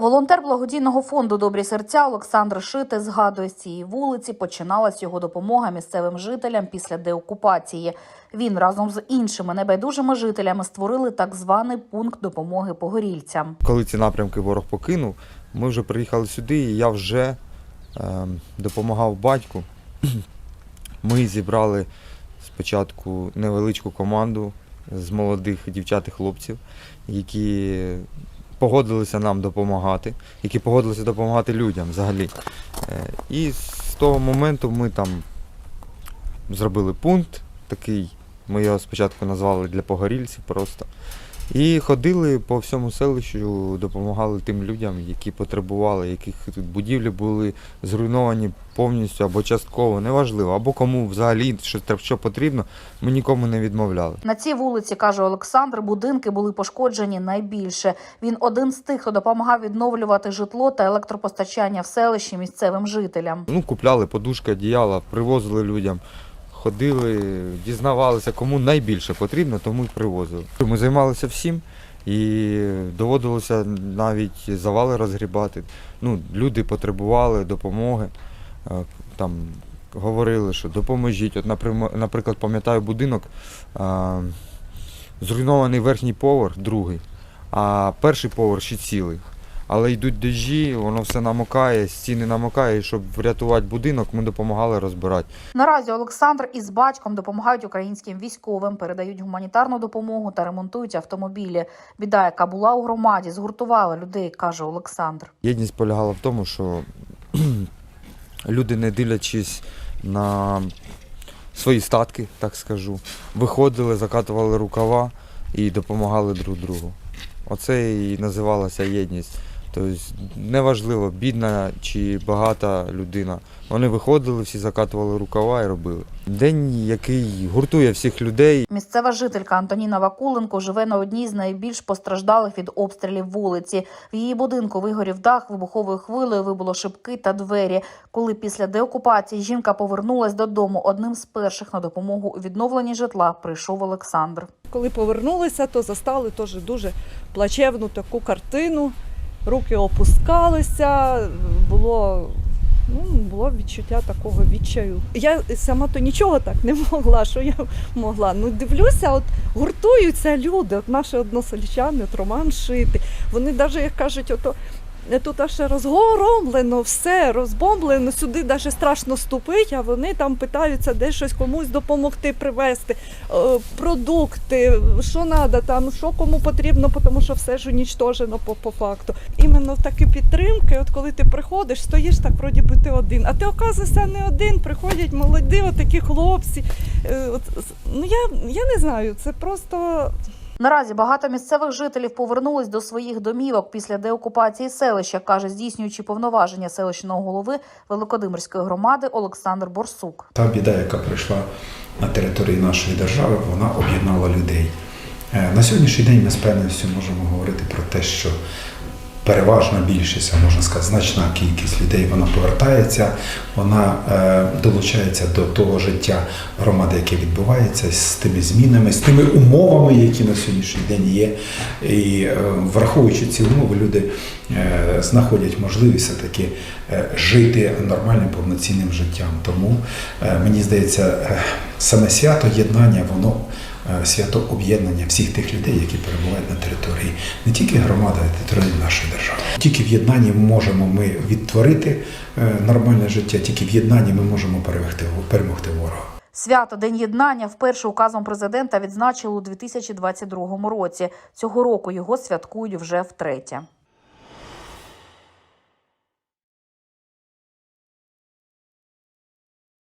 Волонтер благодійного фонду Добрі серця Олександр Шите згадує з цієї вулиці починалась його допомога місцевим жителям після деокупації. Він разом з іншими небайдужими жителями створили так званий пункт допомоги погорільцям. Коли ці напрямки ворог покинув, ми вже приїхали сюди, і я вже е, допомагав батьку. Ми зібрали спочатку невеличку команду з молодих дівчат і хлопців, які погодилися нам допомагати, які погодилися допомагати людям взагалі. Е, І з того моменту ми там зробили пункт такий. Ми його спочатку назвали для погорільців просто. І ходили по всьому селищу, допомагали тим людям, які потребували, яких тут будівлі були зруйновані повністю або частково, неважливо, або кому взагалі що, що потрібно, ми нікому не відмовляли. На цій вулиці, каже Олександр, будинки були пошкоджені найбільше. Він один з тих, хто допомагав відновлювати житло та електропостачання в селищі місцевим жителям. Ну, купляли подушки, одіяла, привозили людям. Ходили, дізнавалися, кому найбільше потрібно, тому й привозили. Ми займалися всім і доводилося навіть завали розгрібати. Ну, люди потребували допомоги. Е, Там говорили, що допоможіть. От, наприклад, пам'ятаю будинок, зруйнований верхній поверх, другий, а перший поверх ще цілий. Але йдуть дощі, воно все намокає, стіни намокає, і щоб врятувати будинок, ми допомагали розбирати. Наразі Олександр із батьком допомагають українським військовим, передають гуманітарну допомогу та ремонтують автомобілі. Біда, яка була у громаді, згуртувала людей, каже Олександр. Єдність полягала в тому, що люди, не дивлячись на свої статки, так скажу, виходили, закатували рукава і допомагали друг другу. Оце і називалася єдність. Тобто неважливо, бідна чи багата людина. Вони виходили, всі закатували рукава і робили. День, який гуртує всіх людей, Місцева жителька Антоніна Вакуленко живе на одній з найбільш постраждалих від обстрілів вулиці. В її будинку вигорів дах, вибуховою хвилею вибуло шибки та двері. Коли після деокупації жінка повернулась додому, одним з перших на допомогу у відновленні житла прийшов Олександр. Коли повернулися, то застали теж дуже плачевну таку картину. Руки опускалися, було, ну, було відчуття такого відчаю. Я сама то нічого так не могла, що я могла. Ну, дивлюся, от гуртуються люди, от наші односельчани, от Роман Шити. Вони навіть, як кажуть, ото тут аж розгоромлено, все розбомблено, сюди навіть страшно ступити, а вони там питаються де щось комусь допомогти привезти, е, продукти, що треба, там, що кому потрібно, тому що все ж унічтожено по, по факту. Іменно такі підтримки, от коли ти приходиш, стоїш так, вроді би ти один, а ти оказуєшся не один, приходять молоді, отакі хлопці. Е, От, ну я, я не знаю, це просто Наразі багато місцевих жителів повернулись до своїх домівок після деокупації селища, каже здійснюючи повноваження селищного голови Великодимирської громади Олександр Борсук. Та біда, яка прийшла на території нашої держави, вона об'єднала людей. Е, На сьогоднішній день ми з певністю можемо говорити про те, що переважна більшість, а можна сказати, значна кількість людей вона повертається, вона е, долучається до того життя громади, яке відбувається з тими змінами, з тими умовами, які на сьогоднішній день є. І е, враховуючи ці умови, люди е, знаходять можливість все-таки жити нормальним повноцінним життям. Тому мені здається, саме свято єднання, воно свято об'єднання всіх тих людей, які перебувають на території не тільки громади, а й території нашої держави. Тільки в єднанні можемо ми відтворити е, нормальне життя, тільки в єднанні ми можемо перемогти, перемогти ворога. Свято День єднання вперше указом президента відзначили у 2022 році. Цього року його святкують вже втретє.